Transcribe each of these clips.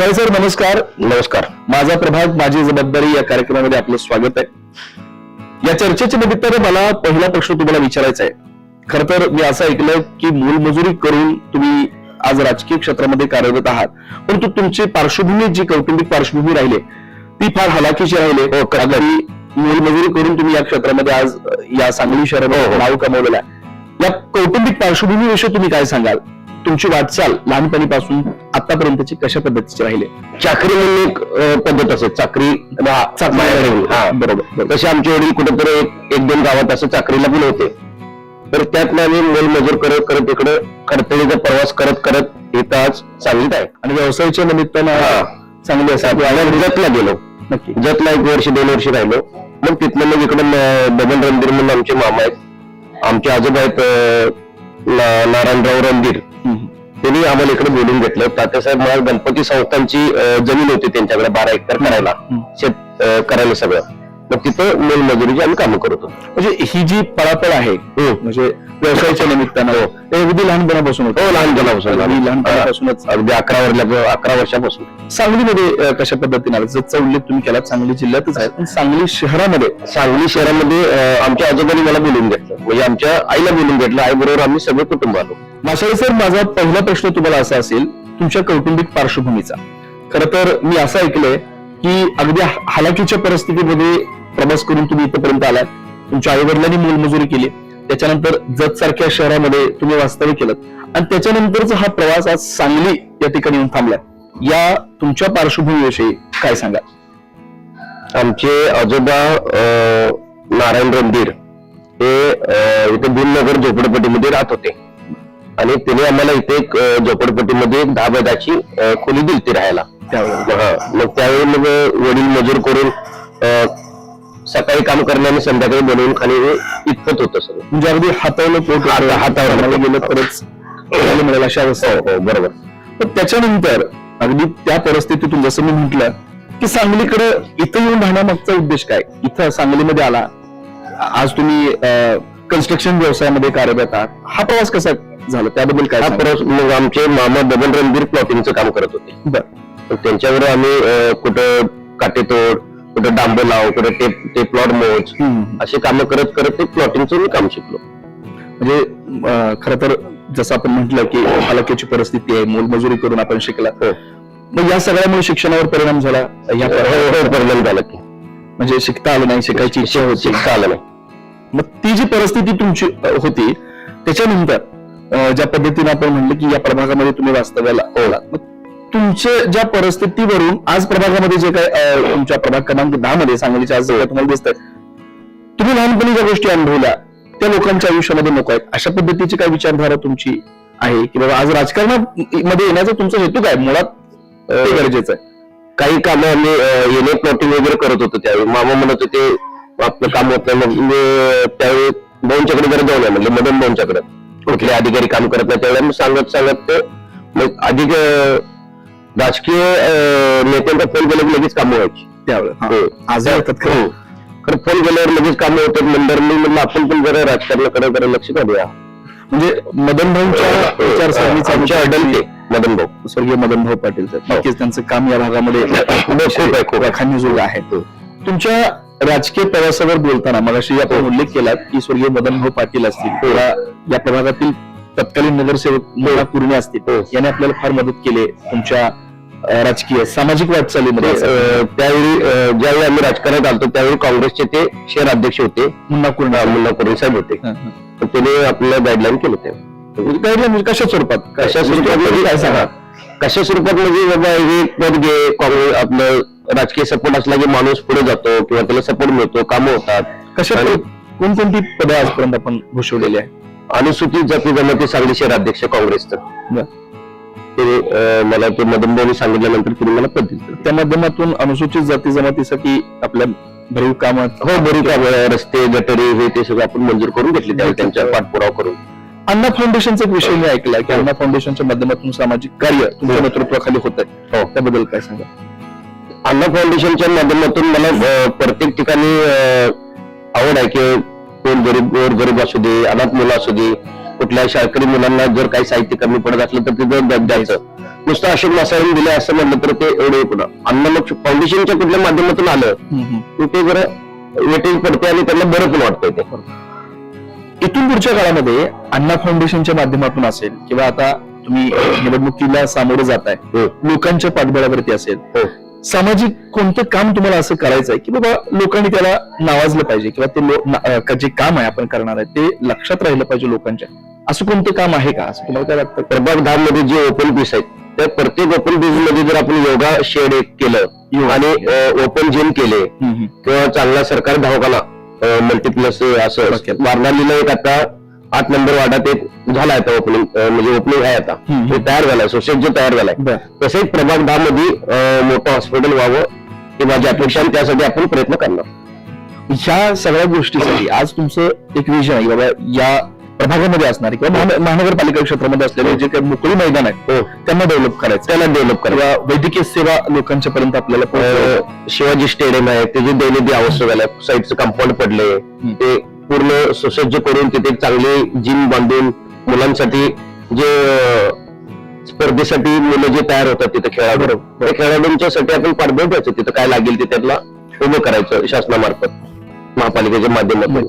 Masale sir नमस्कार. नमस्कार. माझा प्रभाग माझी जबाबदारी या कार्यक्रमामध्ये आपलं स्वागत आहे. या चर्चेच्या निमित्ताने मला पहिला प्रश्न तुम्हाला विचारायचा आहे. खर तर मी असं ऐकलं की मोलमजुरी करून तुम्ही आज राजकीय क्षेत्रामध्ये कार्यरत आहात. परंतु तुमची पार्श्वभूमी जी कौटुंबिक पार्श्वभूमी राहिली ती फार हलाखीची राहिले. हो, अगदी मोलमजुरी करून तुम्ही या क्षेत्रामध्ये आज या सांगली शहरामध्ये नाव कमवलेलं आहे. या कौटुंबिक पार्श्वभूमीविषयी तुम्ही काय सांगाल? तुमची वाटचाल लहानपणीपासून आतापर्यंतची कशा पद्धतीची राहिली? चाकरी म्हणून एक पद्धत असते. चाकरी. हा बरोबर. तसे आमचे वडील कुठेतरी एक दोन गावात असं चाकरीला पण होते. तर त्यातनं आम्ही मोलमजूर करत करत इकडे खडतळीचा प्रवास करत करत इथं आज आहे. आणि व्यवसायाच्या निमित्तानं हा. चांगली असं आणि जतला गेलो. नक्की. जतला एक वर्ष दोन वर्ष राहिलो. मग तिथनं मग इकडे बबन रणधीर म्हणून आमचे मामा आहेत. आमचे आजोबा आहेत नारायणराव रणधीर. त्यांनी आम्हाला इकडे बोलून घेतलं. तात्यासाहेब महाराज गणपती संस्थांची जमीन होती त्यांच्याकडे बारा एकर करायला. शेत करायला सगळं. मग तिथं मोलमजुरीची आम्ही कामं करत. होतो म्हणजे ही जी पळापळ आहे म्हणजे व्यवसायाच्या निमित्तानं ते अगदी लहानपणापासून होतं. हो लहानपणापासून. लहानपणापासूनच. अगदी अकरा वर्षाच्या अकरा वर्षापासून. सांगलीमध्ये अ, कशा पद्धतीने आलं? जसं उल्लेख तुम्ही केला सांगली जिल्ह्यातच आहे. पण सांगली शहरामध्ये? सांगली शहरामध्ये अ, आमच्या आजोबांनी मला बोलून घेतलं. म्हणजे आमच्या आईला बोलून घेतलं. आई बरोबर आम्ही सगळं कुटुंब आलो. माशाळे सर माझा पहिला प्रश्न तुम्हाला असा असेल तुमच्या कौटुंबिक पार्श्वभूमीचा. खर तर मी असं ऐकलंय की अगदी ह- हालाकीच्या परिस्थितीमध्ये प्रवास करून तुम्ही इथपर्यंत आलात. तुमच्या आई वडिलांनी मोलमजुरी केली. त्याच्यानंतर जत सारख्या शहरामध्ये तुम्ही वास्तव्य केलं. आणि त्याच्यानंतरचा हा प्रवास आज सांगली या ठिकाणी येऊन थांबला. या तुमच्या पार्श्वभूमीविषयी काय सांगा आमचे आजोबा नारायण रणधीर हे इथे भीमनगर झोपडपट्टीमध्ये राहत होते. आणि त्याने आम्हाला इथे एक झोपडपट्टीमध्ये एक दहा बेदाची खोली दिली ती राहायला मग त्यावेळी मग वडील मजूर करून अ, सकाळी काम करणे आणि संध्याकाळी बनवून खाणे हे इतकंच होतं सगळं. म्हणजे अगदी हातावलं पोट हातावर. गेलं तरच मिळेल अशा अवस्था हो हो बरोबर. पण त्याच्यानंतर अगदी त्या परिस्थितीतून जसं मी म्हंटल की सांगलीकडे इथं येऊन राहण्यामागचा उद्देश काय? इथं सांगलीमध्ये आला. आज तुम्ही कन्स्ट्रक्शन व्यवसायामध्ये कार्यरत आहात. हा प्रवास कसा झाला? त्याबद्दल काय हा? परत मग आमचे मामा बबन रणधीर प्लॉटिंगचं काम करत होते. बर. त्यांच्यावर आम्ही कुठं काटेतोड कुठं डांब लाव कुठं ते ते प्लॉट मोज. अशी कामं करत करत ते प्लॉटिंगचं मी काम शिकलो. म्हणजे खर तर जसं आपण म्हटलं की हलाखीची परिस्थिती आहे मोलमजुरी करून आपण शिकला हो. मग या सगळ्यामुळे शिक्षणावर परिणाम झाला? या हो, हो, परिणाम झाला की. म्हणजे शिकता आलं नाही शिकायची इच्छा होती. शिकता आलं नाही. मग ती जी परिस्थिती तुमची होती त्याच्यानंतर ज्या पद्धतीने आपण म्हणलं की या प्रभागामध्ये तुम्ही वास्तव्याला आलात मग तुमच्या ज्या परिस्थितीवरून आज प्रभागामध्ये जे काय तुमच्या प्रभाग क्रमांक दहा मध्ये सांगलीच्या आज तुम्हाला दिसतंय. तुम्ही लहानपणी ज्या गोष्टी अनुभवल्या त्या लोकांच्या आयुष्यामध्ये नको आहेत. अशा पद्धतीची काय विचारधारा तुमची आहे की बाबा आज राजकारणामध्ये येण्याचा तुमचा हेतू काय? मुळात गरजेचं आहे. काही कामं आम्ही येणे प्लॉटिंग वगैरे करत होतो त्यावेळी. मामा म्हणत होते आपलं काम होत नाही. त्यावेळी भाऊंच्याकडे जरा जाऊन या मदन भाऊंच्याकडे. कुठले अधिकारी काम करत नाही. त्यावेळेला सांगत सांगत ते मग अधिक राजकीय नेत्यांचा फोन की लगेच कामं व्हायची. त्यावेळेस हा. हो. खरं. हो. फोन केल्यावर लगेच कामं होतात. नंतर मी म्हणलं आपण पण जरा राजकारणाकडे जरा लक्ष घालूया. म्हणजे मदन भाऊंच्या विचारसरणीचा आमचे अडल ते मदन भाऊ. स्वर्गीय मदन भाऊ पाटील हो. नक्कीच त्यांचं काम या भागामध्ये खूप आहे, तुमच्या राजकीय प्रवासावर बोलताना मगाशी आपण उल्लेख केला की स्वर्गीय मदन भाऊ पाटील असतील या प्रभागातील तत्कालीन नगरसेवक मोना कुर्णे असतील हो. यांनी आपल्याला फार मदत केली तुमच्या राजकीय सामाजिक वाटचालीमध्ये. अ, त्यावेळी ज्यावेळी आम्ही राजकारणात आलतो त्यावेळी काँग्रेसचे ते शहर अध्यक्ष होते. मुन्ना कुर्णे मुन्ना कुर्णे साहेब होते. हं, हं. तर त्याने आपल्याला गाईडलाईन केलं ते गाईडलाईन म्हणजे कशा स्वरूपात? कशा स्वरूपात म्हणजे काय सांगा? कशा स्वरूपात म्हणजे बाबा हे पद घे काँग्रेस आपलं राजकीय सपोर्ट असला की माणूस पुढे जातो किंवा त्याला सपोर्ट मिळतो कामं होतात. कशा कोणकोणती पदं आजपर्यंत आपण घोषवलेली आहे अनुसूचित जाती जमाती सांगली शहर अध्यक्ष काँग्रेसचं. ते मला ते मदन भाऊनी सांगितल्यानंतर तिने मला पद दिलं त्या माध्यमातून अनुसूचित जाती जमातीसाठी आपल्या भरीव कामात हो बरी काम रस्ते गटरी हे ते सगळं आपण मंजूर करून घेतले त्यावेळी त्यांच्या पाठपुरावा करून. अण्णा फाउंडेशनचा एक विषय मी ऐकला की अण्णा फाउंडेशनच्या माध्यमातून सामाजिक कार्य तुमच्या हो. नेतृत्वाखाली होत आहे हो. त्याबद्दल काय सांगा? अण्णा फाउंडेशनच्या माध्यमातून मला प्रत्येक ठिकाणी आवड आहे की कोण गरीब गोर गरीब असू दे अनाथ मुलं असू दे कुठल्या शाळकरी मुलांना जर काही साहित्य कमी पडत असलं तर तिथं द- द्यायचं. नुसतं अशोक मासाळून दिले असं म्हणलं तर ते एवढे पुढं अन्न मग फाउंडेशनच्या कुठल्या माध्यमातून आलं? ते जरा वेटेज पडते आणि त्यांना बरं पण वाटतंय ते. इथून पुढच्या काळामध्ये अण्णा फाउंडेशनच्या माध्यमातून असेल किंवा आता तुम्ही निवडणुकीला सामोरं जाताय हो. लोकांच्या पाठबळावरती असेल हो. सामाजिक कोणतं काम तुम्हाला असं करायचं आहे की बाबा लोकांनी त्याला नावाजलं पाहिजे किंवा ते लो- जे काम आहे आपण करणार आहे ते लक्षात राहिलं पाहिजे लोकांच्या असं कोणतं काम आहे का असं तुम्हाला काय वाटतं प्रभाग दहा मध्ये जे ओपन पीस आहेत त्या प्रत्येक ओपन पीसमध्ये जर आपण योगा शेड एक केलं आणि ओपन जिम केले. किंवा चांगला सरकारी दवाखाना मल्टीप्लस असं. वारणालीला एक आता आठ नंबर वार्डात एक झाला आता ओपनिंग म्हणजे ओपनिंग आहे आता. ते तयार झालाय सोसायटी तयार झालाय. तसेच प्रभाग दहा मध्ये मोठं हॉस्पिटल व्हावं ही माझी अपेक्षा आणि त्यासाठी आपण प्रयत्न करणार. ह्या सगळ्या गोष्टीसाठी आज तुमचं एक विजन आहे बाबा या प्रभागामध्ये असणारे किंवा महान- महानगरपालिका क्षेत्रामध्ये असलेले जे काही मोकळी मैदान आहेत हो. त्यांना डेव्हलप करायचं. त्याला डेव्हलप करा वैद्यकीय सेवा लोकांच्या पर्यंत आपल्याला शिवाजी स्टेडियम आहे त्याची दैनंदिन आवश्यक झालंय साईडचं कंपाऊंड पडले ते पूर्ण सुसज्ज करून तिथे चांगली जिम बांधून मुलांसाठी जे स्पर्धेसाठी मुलं जे तयार होतात तिथे खेळाडू. त्या खेळाडूंच्या साठी आपण पाठबळ द्यायचं. तिथं काय लागेल ते त्यातला उभं करायचं शासनामार्फत. महापालिकेच्या माध्यमातून.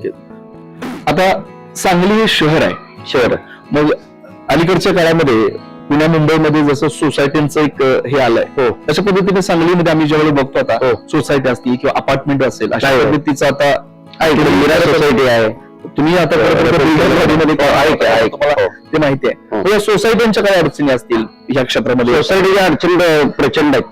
आता सांगली हे शहर आहे. शहर. मग अलीकडच्या काळामध्ये पुण्या मुंबईमध्ये जसं सोसायटीचं एक हे आलंय. हो. तशा पद्धतीने सांगलीमध्ये आम्ही ज्यावेळी बघतो आता हो. सोसायटी असतील किंवा अपार्टमेंट असेल अशा आहे. पद्धतीचं आता सोसायटी आहे. तुम्ही आता हो, हो. ते माहिती आहे. हो. मग या सोसायट्यांच्या काय अडचणी असतील या क्षेत्रामध्ये? सोसायटीच्या अडचण प्रचंड आहेत.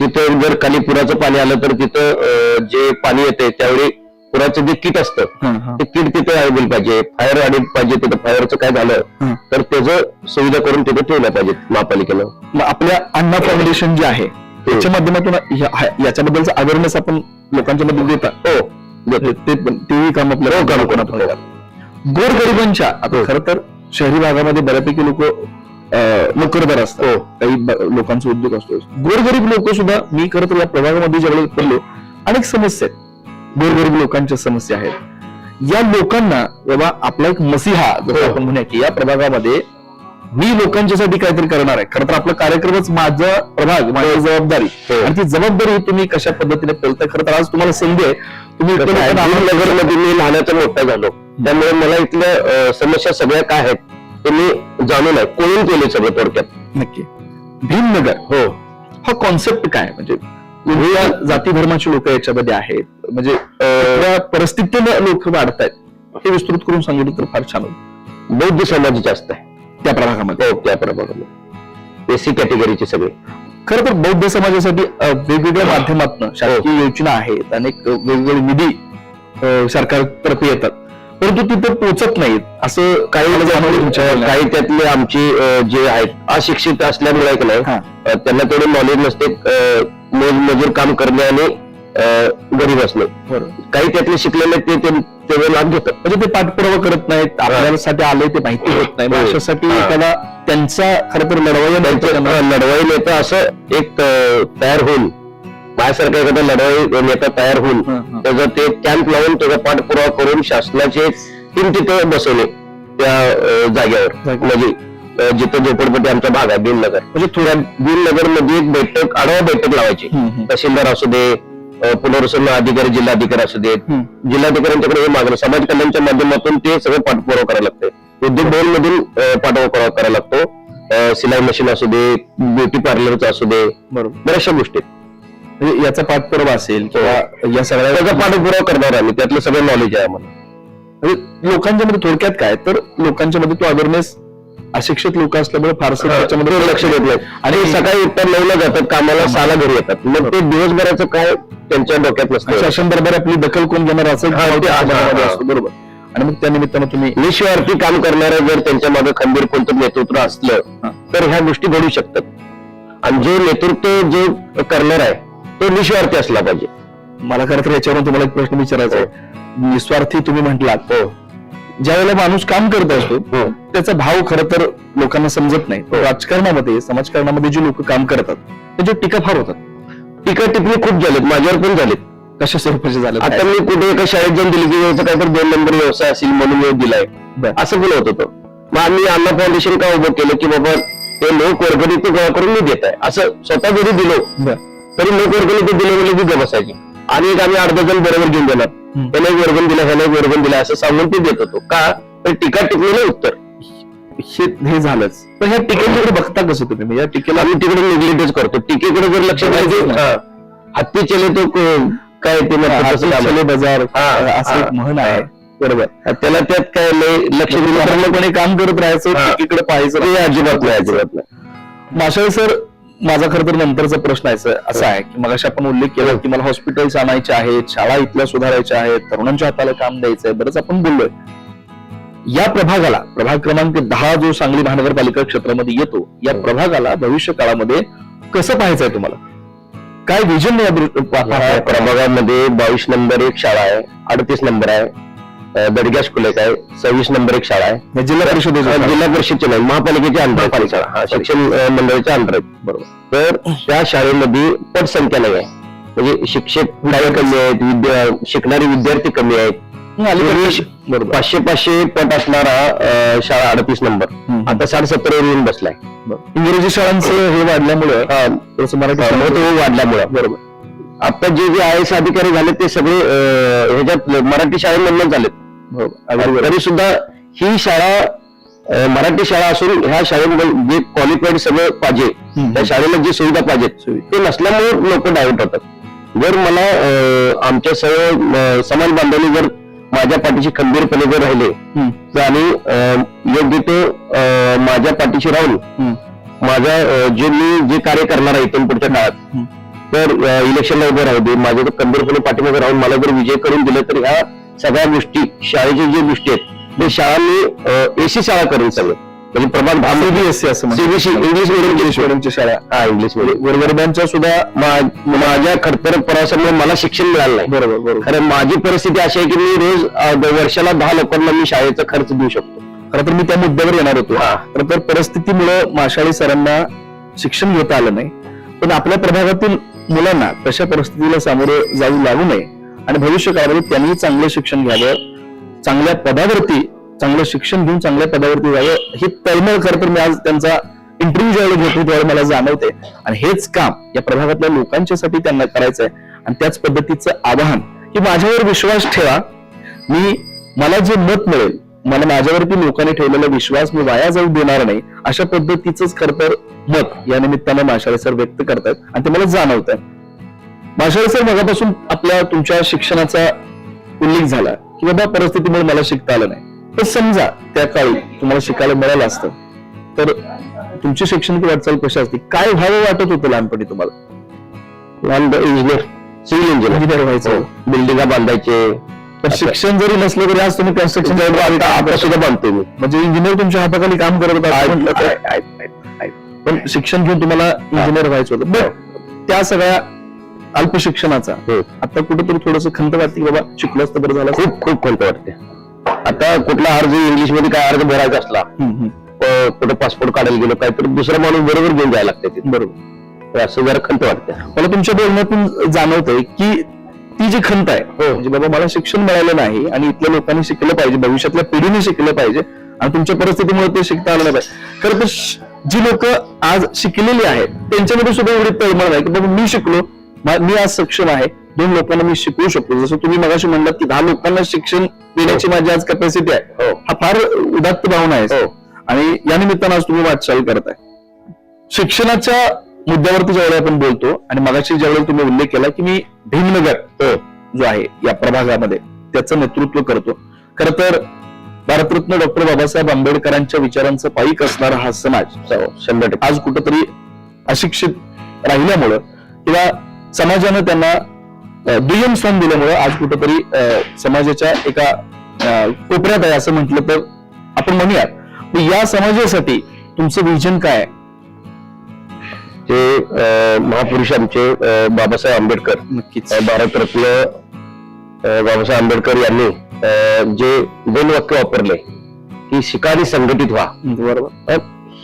तिथं जर खाली पुराचं पाणी आलं तर तिथं जे पाणी येते त्यावेळी पुराचं जे किट असतं हं, हं. ते किट तिथे अवेलेबल पाहिजे. फायर ऑडिट पाहिजे तिथं फायरचं काय झालं हं. तर त्याचं सुविधा करून तिथे ठेवल्या पाहिजेत महापालिकेनं. मग आपल्या अण्णा फाउंडेशन जे आहे त्याच्या माध्यमातून याच्याबद्दलचा अवेअरनेस आपण लोकांच्या मध्ये देता. हो. तेही काम आपल्याला हो. गोरगरिबांच्या आता हो. खरं तर शहरी भागामध्ये बऱ्यापैकी लोक नोकरदार असतात हो. काही लोकांचा उद्योग असतो गोरगरीब लोक सुद्धा मी खरं तर या प्रभागामध्ये ज्यावेळेस पडलो अनेक समस्या आहेत गोरगरीब लोकांच्या समस्या आहेत या लोकांना बाबा आपला एक मसिहा जसं. आपण म्हणूया की या प्रभागामध्ये मी लोकांच्यासाठी काहीतरी करणार आहे खरं तर आपला कार्यक्रमच माझा प्रभाग माझी जबाबदारी. आणि ती जबाबदारी तुम्ही कशा पद्धतीने पेलताय खरं तर आज तुम्हाला संधी आहे तुम्ही नगरमध्ये मी लहानाचा मोठा झालो. त्यामुळे मला इथल्या अं, समस्या सगळ्या काय आहेत ते मी जाणून आहे. कोणून केले सगळं थोडक्यात. नक्की. भीमनगर हो. हा कॉन्सेप्ट काय म्हणजे कोणत्या जाती धर्माची लोक याच्यामध्ये आहेत. म्हणजे त्या परिस्थितीनं लोक वाढतायत. हे विस्तृत करून सांगितलं तर फार छान होईल. बौद्ध समाजाचे असतं त्या प्रभागामध्ये. हो त्या प्रभागामध्ये. एसी कॅटेगरीचे सगळे. खरं तर बौद्ध समाजासाठी वेगवेगळ्या माध्यमातून शासकीय योजना आहेत अनेक वेगवेगळे निधी सरकारतर्फे येतात परंतु तिथे पोहोचत नाहीत असं काही. काही त्यातले आमची जे आहेत अशिक्षित असल्यामुळे हा. अं, त्यांना तेवढे नॉलेज नसते मजूर काम करणे आणि गरीब असणे बरोबर. काही त्यातले शिकलेले ते ते- लाभ घेतात म्हणजे ते पाठपुरावा करत नाहीत आपल्यासाठी आले ते माहिती होत नाही मग हो. अशासाठी. त्याला त्यांचा खरं तर त्यांना लढवाई नेता असं एक तयार होऊन माझ्यासारखा एखादा लढवाई नेता तयार होऊन हं, हं. त्याचा ते कॅम्प लावून त्याचा पाठपुरावा करून शासनाचे टीम तिथं बसवले त्या जागेवर. म्हणजे जिथं झोपडपट्टी आमचा भाग आहे भीमनगर म्हणजे थोड्या भीमनगरमध्ये एक बैठक आढावा बैठक लावायची. तहसीलदार असू दे पुनर्वसन अधिकारी जिल्हाधिकारी असू देत. हं. जिल्हाधिकाऱ्यांच्याकडे हे मागणं समाज कल्याणच्या माध्यमातून ते सगळं पाठपुरावा करायला लागतंय. उद्योग भवन मधून पाठपुरावा करायला लागतो. सिलाई मशीन असू दे ब्युटी पार्लरचं असू दे. बऱ्याचशा गोष्टी म्हणजे याचा पाठपुरावा असेल किंवा या सगळ्या त्याचा पाठपुरावा करणार आम्ही. त्यातलं सगळं नॉलेज आहे आम्हाला. म्हणजे लोकांच्या मध्ये थोडक्यात काय? तर लोकांच्या मध्ये तो अवेअरनेस अशिक्षित लोक असल्यामुळे फारसं त्याच्यामध्ये लक्ष देत नाही. आणि सकाळी इतर नऊला जातात कामाला सहाला घरी येतात. मग ते दिवसभराचं काय त्यांच्या डोक्यात नसतं. शासन आपली दखल कोण घेणार असं हा, ते असतं, बरोबर. आणि मग त्या निमित्तानं तुम्ही निस्वार्थी काम करणारं जर त्यांच्या मागे खंबीर कोणतं नेतृत्व असलं हा. तर ह्या गोष्टी घडू शकतात. आणि जे नेतृत्व जे करणार आहे तो निस्वार्थी असला पाहिजे. मला खरं तर याच्यावरून तुम्हाला एक प्रश्न विचारायचा आहे. निस्वार्थी तुम्ही म्हटलात. हो. ज्या वेळेला माणूस काम करत असतो हो. त्याचा भाव खरं तर लोकांना समजत नाही. राजकारणामध्ये समाजकारणामध्ये जे लोक काम करतात त्याची टीका फार होतात. टीका टिप्पणी खूप झालीत माझ्यावर पण झालीत. कशा स्वरूपाचे झाले आता मी कुठे एका शाळेत जाऊन दिली की याचं काहीतरी दोन नंबर व्यवसाय असेल म्हणून मी दिलाय. असं पण होत होतं. मग आम्ही अण्णा फाउंडेशन का उभं केलं की बाबा ते लोक वर्गणी ते गोळा करून मी देत आहे. असं स्वतः जरी दिलो. तरी लोक वर्गणी ते दिले म्हणजे ती बसायची. आणि एक आम्ही अर्धा जण बरोबर घेऊन देणार. त्याने एक वर्गण दिला ह्याने एक वर्गण दिला असं सांगून ते देत होतो. का? तर टीका टिकलेलं उत्तर. हे हे झालंच. पण ह्या टीकेकडे बघता कसं तुम्ही? म्हणजे या टीकेला आम्ही तिकडे निगलेक्टच करतो. टीकेकडे जर लक्ष द्यायचं हा. हा. हत्ती चले तो क- काय ते म्हणतात तसं काम आहे. चले बाजार. हा, असं एक हा, म्हण हा. आहे. बरोबर. त्याला त्यात काय लय लक्ष दिलं तर मग पूर्णपणे काम करत राहायचं हा. टीकेकडे पाहायचं ते अजिबात नाही अजिबात नाही. माशाळ सर माझा खरं तर नंतरचा प्रश्न आहे सर, असा आहे की मग आपण उल्लेख केला की मला हॉस्पिटल्स आणायचे आहेत शाळा इथल्या सुधारायच्या आहेत तरुणांच्या हाताला काम द्यायचंय. बरंच आपण बोललोय. या प्रभागाला प्रभाग क्रमांक दहा जो सांगली महानगरपालिका क्षेत्रामध्ये येतो या प्रभागाला भविष्य काळामध्ये कसं पाहायचंय तुम्हाला? काय विजन या? प्रभागामध्ये बावीस नंबर एक शाळा आहे अडतीस नंबर आहे दडग्या स्कूल एक आहे सव्वीस नंबर एक शाळा आहे. जिल्हा परिषदेच्या अं, जिल्हा परिषदची नाही महापालिकेच्या आहे शाळा हा, शिक्षण मंडळाच्या आहे बरोबर. तर त्या शाळेमध्ये पटसंख्या नाही आहे. म्हणजे शिक्षक कमी आहेत विद्या शिकणारे विद्यार्थी कमी आहेत. बरोबर पाचशे पाचशे पट असणारा अं, शाळा अडतीस नंबर. आता साडे सत्तर वर येऊन बसलाय. इंग्रजी शाळांचं हे वाढल्यामुळे हा, थोडंसं मराठी महत्त्व वाढल्यामुळे बरोबर आता जे जे आय एस अधिकारी झाले ते सगळे अं, ह्याच्यात मराठी शाळेमधून झालेत बरोबर. तरी सुद्धा ही शाळा अं, मराठी शाळा असून ह्या शाळेमध्ये जे क्वालिफाईड सगळं पाहिजे हम्म. त्या शाळेला जी सुविधा पाहिजेत सुविधा. ते नसल्यामुळे लोक डायव्हर्ट होतात जर मला अं, आमच्या सर्व अं, समाज बांधवांनी जर माझ्या पाठीशी खंबीरपणे जर राहिले. तर आणि योग्य ते माझ्या पाठीशी राहून. माझ्या जे मी जे कार्य करणार आहे इथून पुढच्या काळात. तर इलेक्शनला उभे राहू दे माझ्या खंबीरपणे पाठीमागे राहून मला जर विजय करून दिले तर ह्या सगळ्या गोष्टी शाळेच्या जे गोष्टी आहेत ते शाळांनी एसी शाळा करून सगळं म्हणजे प्रभाग भाग सीबीएसई असं. सीबीएसई इंग्लिश मिडियम इंग्लिश मिडियमच्या शाळा. हा इंग्लिश मिडियम वर्गरब्यांच्या सुद्धा मा- माझ्या खडतर प्रवासामुळे मला शिक्षण मिळालं नाही. बरोबर बरोबर. खरं माझी परिस्थिती अशी आहे की मी रोज अं, द- वर्षाला दहा लोकांना मी शाळेचा खर्च देऊ शकतो. खरं तर मी त्या मुद्द्यावर येणार होतो. हा. खरं तर परिस्थितीमुळे माशाळी सरांना शिक्षण घेता आलं नाही. पण आपल्या प्रभागातील मुलांना तशा परिस्थितीला सामोरं जाऊ लागू नये. आणि भविष्य काळामध्ये त्यांनी चांगलं शिक्षण घ्यावं. चांगल्या पदावरती चांगलं शिक्षण घेऊन चांगल्या पदावरती जावं ही तळमळ खरं तर मी आज त्यांचा इंटरव्ह्यू ज्यावेळी घेतो त्यावेळी मला जाणवते. आणि हेच काम या प्रभागातल्या लोकांच्यासाठी त्यांना करायचंय. आणि त्याच पद्धतीचं आवाहन की माझ्यावर विश्वास ठेवा. मी मला जे मत मिळेल मला माझ्यावरती लोकांनी ठेवलेला विश्वास मी वाया जाऊ देणार नाही अशा पद्धतीच खर तर मत या निमित्तानं माशाळे सर व्यक्त करतात आणि ते मला जाणवत आहे माशाळे सर मगापासून आपल्या तुमच्या शिक्षणाचा उल्लेख झाला की बाबा परिस्थितीमुळे मला शिकता आलं नाही. तर समजा त्या काळी तुम्हाला शिकायला मिळालं असतं तर तुमची शैक्षणिक वाटचाल कशी असते? काय व्हावं वाटत होतं लहानपणी तुम्हाला? Engineer civil engineer. इंजिनियर व्हायचं. बिल्डिंगा बांधायचे. पण शिक्षण जरी नसलं तरी आज तुम्ही कन्स्ट्रक्शन आता सुद्धा बांधतोय मी. म्हणजे इंजिनियर तुमच्या हाताखाली काम करत होता म्हटलं तर- आहे, आहे, आहे. पण शिक्षण घेऊन तुम्हाला इंजिनियर व्हायचं होतं. पण त्या सगळ्या अल्प शिक्षणाचा हो. आता कुठेतरी थोडस खंत वाटते की बाबा शिकलो असतं बरं झालं असतं. खूप खूप खंत वाटते. आता कुठला अर्ज इंग्लिशमध्ये काय अर्ज भरायचा असला कुठं पासपोर्ट काढायला गेलो काय तर दुसरा माणूस बरोबर घेऊन जायला लागते. बरोबर. असं जरा खंत वाटते मला तुमच्या बोलण्यातून जाणवतंय की ती जी खंत आहे म्हणजे बाबा मला शिक्षण मिळालं नाही आणि इथल्या लोकांनी शिकलं पाहिजे भविष्यातल्या पिढीने शिकलं पाहिजे आणि तुमच्या परिस्थितीमुळे ते शिकता आलं नाही पाहिजे. खरं तर जी लोक आज शिकलेली आहेत त्यांच्यामध्ये सुद्धा एवढी तळमळ नाही की बाबा मी शिकलो मी आज सक्षम आहे. दोन लोकांना मी शिकवू शकतो. जसं तुम्ही मगाशी म्हणलात की दहा लोकांना शिक्षण देण्याची माझी आज कॅपॅसिटी आहे. हो. हा फार उदात्त भावना आहे. आणि या निमित्तानं आज तुम्ही वाटचाल करताय. शिक्षणाच्या मुद्द्यावरती ज्यावेळी आपण बोलतो आणि मगाशी ज्यावेळी तुम्ही उल्लेख केला की मी भीमनगर अ, जो आहे या प्रभागामध्ये त्याचं नेतृत्व करतो. खर तर भारतरत्न डॉक्टर बाबासाहेब आंबेडकरांच्या विचारांचं पायीक असणारा हा समाज हो, आज कुठंतरी अशिक्षित राहिल्यामुळं किंवा समाजानं त्यांना दुय्यम स्थान दिल्यामुळं आज कुठंतरी समाजाच्या एका कोपऱ्यात आहे असं म्हटलं तर आपण म्हणूयात. या समाजासाठी तुमचं विजन काय आहे? ते महापुरुष आमचे बाबासाहेब आंबेडकर. नक्कीच. भारतरत्न बाबासाहेब आंबेडकर यांनी अं, जे दोन वाक्य वापरले की शिकारी संघटित व्हा. बरोबर.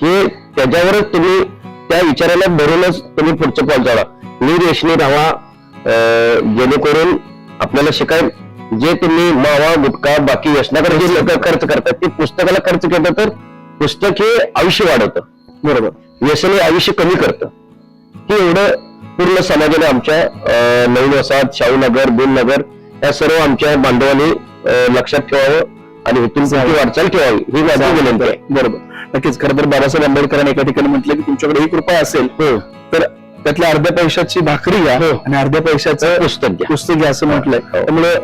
हे त्याच्यावरच तुम्ही त्या विचाराला धरूनच तुम्ही पुढचं पाऊल चाला निर्यशनी राहा जेणेकरून आपल्याला शिकाय जे तुम्ही मावा गुटखा बाकी व्यसनाकडे जे लोक खर्च करतात ते पुस्तकाला खर्च केलं तर पुस्तक हे आयुष्य वाढवतं. बरोबर. व्यसन हे आयुष्य कमी करतं. हे एवढं पूर्ण समाजाने आमच्या नवीन वसाहत शाहूनगर नगर या सर्व आमच्या बांधवांनी लक्षात ठेवावं आणि इथून वाटचाल ठेवावी. ही माझी विनंती आहे. बरोबर. नक्कीच. खरं तर बाबासाहेब आंबेडकरांनी एका ठिकाणी म्हटलं की तुमच्याकडे एक रुपया असेल हो. तर त्यातल्या अर्ध्या पैशाची भाकरी घ्या हो. आणि अर्ध्या पैशाचं पुस्तक घ्या. पुस्तक घ्या असं म्हटलंय. हो. त्यामुळे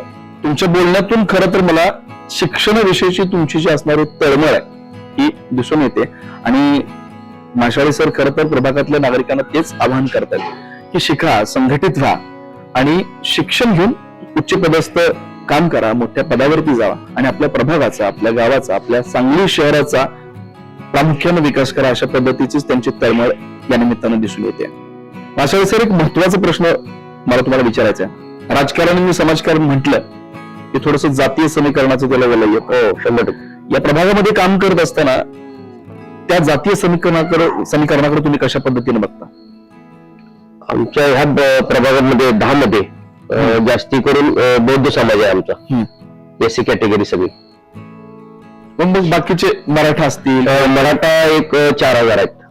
तुमच्या बोलण्यातून खरं तर मला शिक्षणाविषयीची तुमची जी असणारी तळमळ आहे ही दिसून येते. आणि माशाळी सर खरं तर प्रभागातल्या नागरिकांना तेच आवाहन करतात की शिका संघटित व्हा आणि शिक्षण घेऊन उच्च पदस्थ काम करा मोठ्या पदावरती जावा आणि आपल्या प्रभागाचा आपल्या गावाचा आपल्या सांगली शहराचा प्रामुख्याने विकास करा अशा पद्धतीचीच त्यांची तळमळ या निमित्तानं दिसून येते. माशाळी सर एक महत्त्वाचा प्रश्न मला तुम्हाला विचारायचा आहे. राजकारण समाजकारण म्हटलं की थोडस जातीय समीकरणाचं त्याला वेळ येतं हो शंभर या प्रभागामध्ये काम करत असताना त्या जातीय समीकरणाकडे समीकरणाकडे तुम्ही कशा पद्धतीने बघता? आमच्या ह्या प्रभागामध्ये दहा मध्ये जास्ती करून बौद्ध समाज आहे आमचा. एसी कॅटेगरी सगळी. मग बाकीचे मराठा असतील. मराठा एक चार हजार आहेत.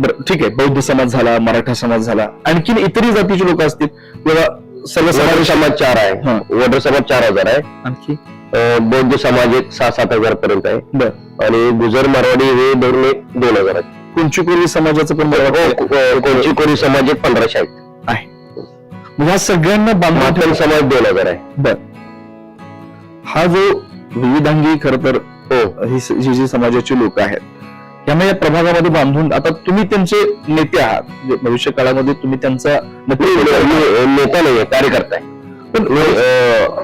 बरं ठीक आहे. बौद्ध समाज झाला मराठा समाज झाला. आणखीन इतरही जातीचे लोक असतील. किंवा सर्व वडर समाज समाज चार हा. आहे वडर समाज चार हजार आहे. आणखी? अं, बौद्ध समाज एक सहा सात हजार पर्यंत आहे. बर. आणि गुजर मारवाडी हे धरून एक दोन हजार आहेत. कुंचुकुरी समाजाचं पण मला वाटतं को- कोणची कोरी समाज एक पंधराशे आहेत. आहे. मग ह्या सगळ्यांना बांधून समाज दोन हजार आहे. बर. हा जो विविधांगी खर तर हो. ही स- जी जी समाजाची लोक आहेत. त्यामुळे या प्रभागामध्ये बांधून आता तुम्ही त्यांचे नेते आहात. जे भविष्य काळामध्ये तुम्ही त्यांचा नक्की नेता नाहीये कार्यकर्ता आहे. पण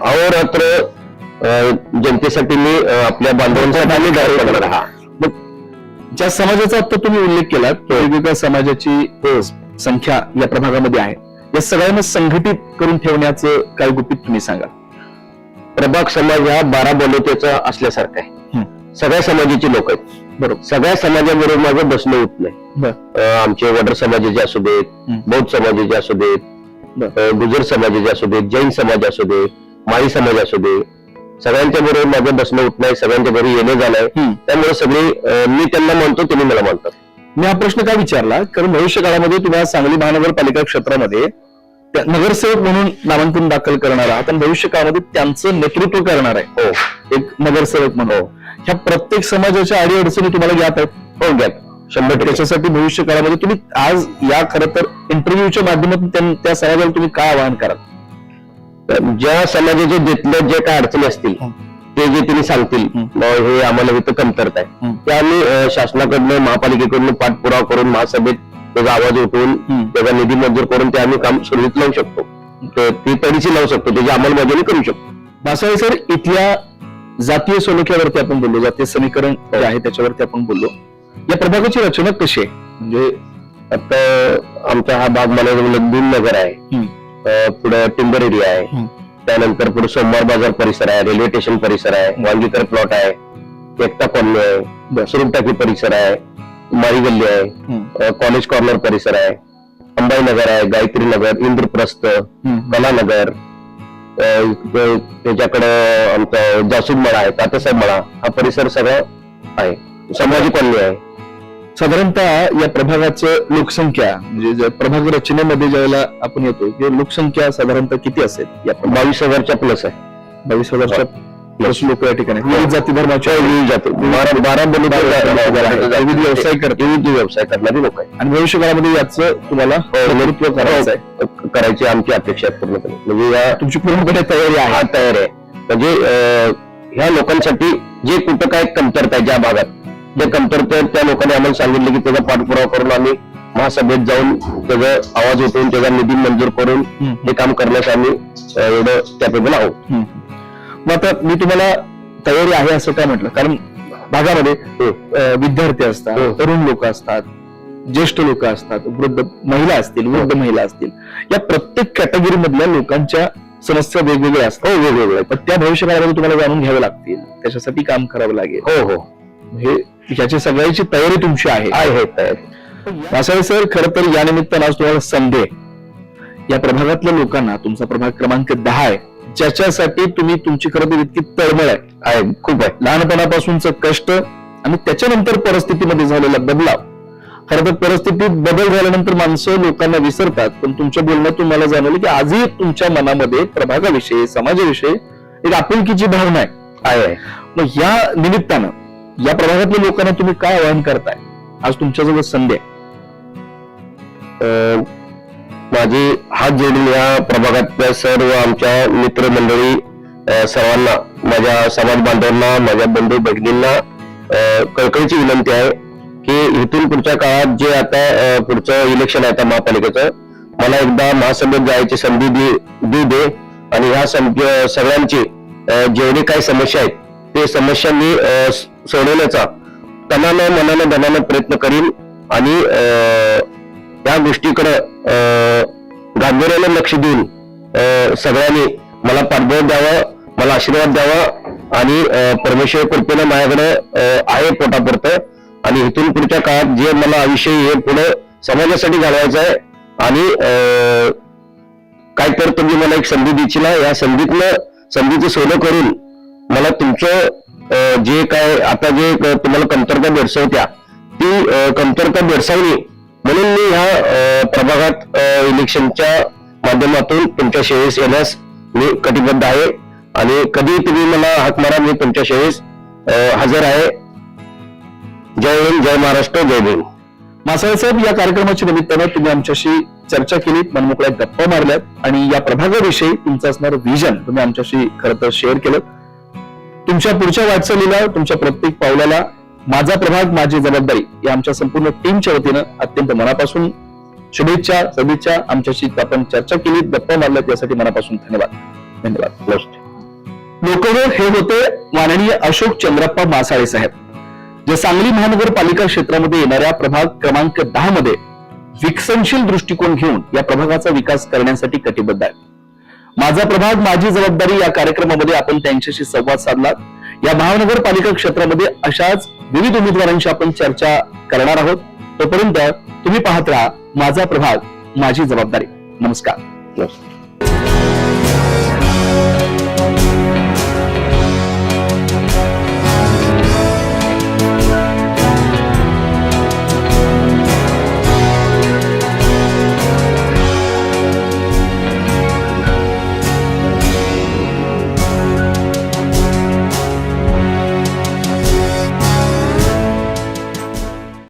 अहोरात्र जनतेसाठी मी आपल्या बांधवांसाठी आम्ही कार्य करणार हा. ज्या समाजाचा आता तुम्ही उल्लेख केला वेगवेगळ्या समाजाची अ, संख्या या प्रभागामध्ये आहे. या सगळ्यांना संघटित करून ठेवण्याचं काय गुपित तुम्ही सांगा. प्रभाग समाज हा बारा बलोतेचा असल्यासारखा आहे. सगळ्या समाजाची लोक आहेत. बरोबर. सगळ्या समाजाबरोबर माझं बसणं होत नाही. आमचे वडर समाजाचे असू देत. बौद्ध समाजाचे असू देत गुजर समाजाचे असू देत जैन समाज असू दे माळी समाज असू दे सगळ्यांच्या बरोबर माझं बसणं होत नाही सगळ्यांच्या घरी येणं झालंय. त्यामुळे सगळे मी त्यांना मानतो त्यांनी मला मानतात मी हा प्रश्न का विचारला? कारण भविष्य काळामध्ये तुम्ही आज सांगली महानगरपालिका क्षेत्रामध्ये नगरसेवक म्हणून नामांकन दाखल करणार आहात आणि भविष्य काळामध्ये त्यांचं नेतृत्व करणार आहे. हो एक नगरसेवक म्हणून. ह्या प्रत्येक समाजाच्या अडी अडचणी तुम्हाला ज्ञात आहेत. हो घ्या शंभर त्याच्यासाठी भविष्य काळामध्ये तुम्ही आज या खरं तर इंटरव्ह्यूच्या माध्यमातून त्यां- त्या समाजाला तुम्ही काय आवाहन कराल? ज्या समाजाच्या जिथल्या जे काय अडचणी असतील हं. ते जे त्यांनी सांगतील हं. "बुवा, हे आम्हाला इथं कमतरता आहे. हं. ते आम्ही शासनाकडनं महापालिकेकडून पाठपुरावा करून महासभेत त्याचा आवाज उठवून. त्याचा निधी मंजूर करून ते आम्ही काम सुरळीत लावू शकतो. तर ती तडीची लावू शकतो त्याची अंमलबजावणी करू शकतो. मासाळे सर इथल्या जातीय सलोख्यावरती आपण बोललो जातीय समीकरण जे आहे त्याच्यावरती आपण बोललो. या प्रभागाची रचना कशी आहे? म्हणजे आता आमचा हा भाग मला दून नगर आहे. पुढे टिंबर एरिया आहे. त्यानंतर पुढे सोमवार बाजार परिसर आहे रेल्वे स्टेशन परिसर आहे वांगीकर प्लॉट आहे एकता कॉलनी आहे सुरुमटाकी परिसर आहे. माळी गल्ली आहे कॉलेज कॉर्नर परिसर आहे अंबाई नगर आहे गायत्री नगर इंद्रप्रस्थ. कलानगर त्याच्याकडं आमचा जासूद मळा आहे तात्यासाहेब मळा हा परिसर सगळा आहे संभाजी कॉलनी आहे साधारणतः या प्रभागाचं लोकसंख्या म्हणजे प्रभाग रचनेमध्ये ज्यावेळेला आपण येतो लोकसंख्या साधारणतः किती असेल या? बावीस हजारच्या प्लस आहे बावीस हजारच्या प्लस लोक या ठिकाणी. विविध जाती धर्माच्या विविध जाती. बारा विविध व्यवसाय करतात. विविध व्यवसाय करणारी लोक आहेत. आणि भविष्य काळामध्ये याचं तुम्हाला नेतृत्व करायचं आहे. क- करायची आमची अपेक्षा आहे पूर्णपणे. म्हणजे या तुमची पूर्णपणे तयारी आहे. हा तयार आहे. म्हणजे ह्या लोकांसाठी जे कुठं काय कमतरता आहे ज्या भागात जे कमतरता आहे, त्या लोकांनी आम्हाला सांगितलं की त्याचा पाठपुरावा करून आम्ही महासभेत जाऊन त्याचा आवाज उठवून त्याचा निधी मंजूर करून हं. हे काम करण्यास आम्ही एवढं कॅपेबल आहोत. मग आता मी तुम्हाला तयारी आहे असं काय म्हटलं? कारण भागामध्ये हो. विद्यार्थी असतात हो. तरुण लोक असतात ज्येष्ठ लोक असतात वृद्ध महिला असतील वृद्ध महिला असतील. या प्रत्येक कॅटेगरी मधल्या लोकांच्या समस्या वेगवेगळ्या असतात. हो वेगवेगळे पण त्या भविष्य काळामध्ये तुम्हाला जाणून घ्यावे लागतील. त्याच्यासाठी काम करावं लागेल. हो हो. हे ह्याची सगळ्याची तयारी तुमची आहे. आहे तयार. वासाळे सर खर तर या निमित्तानं आज तुम्हाला संधी आहे. या प्रभागातल्या लोकांना तुमचा प्रभाग क्रमांक दहा आहे. ज्याच्यासाठी तुम्ही तुमची खरं तर इतकी तळमळ आहे खूप आहे. लहानपणापासूनच कष्ट आणि त्याच्यानंतर परिस्थितीमध्ये झालेला बदलाव. खरं तर परिस्थितीत बदल झाल्यानंतर माणसं लोकांना विसरतात पण तुमच्या बोलण्यातून मला जाणवलं की आजही तुमच्या मनामध्ये प्रभागाविषयी समाजाविषयी एक आपुलकीची भावना आहे आहे आहे. मग या निमित्तानं या प्रभागातल्या लोकांना तुम्ही काय आवाहन करताय? आज तुमच्याजवळ संधी आहे. अं, माझी हात जोडून या प्रभागातल्या सर्व आमच्या मित्रमंडळी सर्वांना माझ्या समाज बांधवांना माझ्या बंधू भगिनींना कळकळीची विनंती आहे की इथून पुढच्या काळात जे आता पुढचं इलेक्शन आहे आता महापालिकेचं मला एकदा महासभेत जायची संधी दे- देऊ दे. आणि ह्या सं- सगळ्यांची जेवढी काही समस्या आहेत ते समस्या मी सोडवण्याचा तनानं मनानं धनानं प्रयत्न करीन. आणि या गोष्टीकडे गांभीर्याने लक्ष देऊन सगळ्यांनी मला पाठबळ द्यावं मला आशीर्वाद द्यावा आणि परमेश्वर कृपेनं माझ्याकडे आहे पोटापुरतं आणि इथून पुढच्या काळात जे मला आयुष्य हे पुढे समाजासाठी घालवायचं आहे आणि काय तर तुम्ही मला एक संधी द्यायची ना या संधीतनं संधीचं सोनं करून मला तुमचं जे काय आता जे तुम्हाला कमतरता भेडसवत्या ती कमतरता भेडसावली म्हणून मी ह्या प्रभागात इलेक्शनच्या माध्यमातून तुमच्या सेवेस येण्यास मी कटिबद्ध आहे. आणि कधी तुम्ही मला हाक मारा मी तुमच्या सेवेस हजर आहे. जय हिंद जय महाराष्ट्र जय भीम. मासाळे साहेब या कार्यक्रमाच्या निमित्तानं तुम्ही आमच्याशी चर्चा केली मनमोकळ्या गप्पा मारल्यात. आणि या प्रभागाविषयी तुमचं असणारं व्हिजन तुम्ही आमच्याशी खरं तर शेअर केलं. तुमच्या पुढच्या वाटचालीला तुमच्या प्रत्येक पावलाला माझा प्रभाग माझी जबाबदारी या आमच्या संपूर्ण टीमच्या वतीनं अत्यंत मनापासून शुभेच्छा सदिच्छा. आमच्याशी आपण चर्चा केली गप्पा मारल्यात यासाठी मनापासून धन्यवाद. धन्यवाद. लोकवेळ हे होते माननीय अशोक चंद्रप्पा मासाळे साहेब जे सांगली महानगरपालिका क्षेत्रामध्ये येणाऱ्या प्रभाग क्रमांक दहा मध्ये विकसनशील दृष्टिकोन घेऊन या प्रभागाचा विकास करण्यासाठी कटिबद्ध आहे माझा प्रभाग माझी जबाबदारी या कार्यक्रमामध्ये आपण त्यांच्याशी संवाद साधला. या महानगरपालिका क्षेत्रामध्ये अशाच विविध उमेदवारांशी आपण चर्चा करणार आहोत. तोपर्यंत तुम्ही पाहत राहा माझा प्रभाग माझी जबाबदारी. नमस्कार.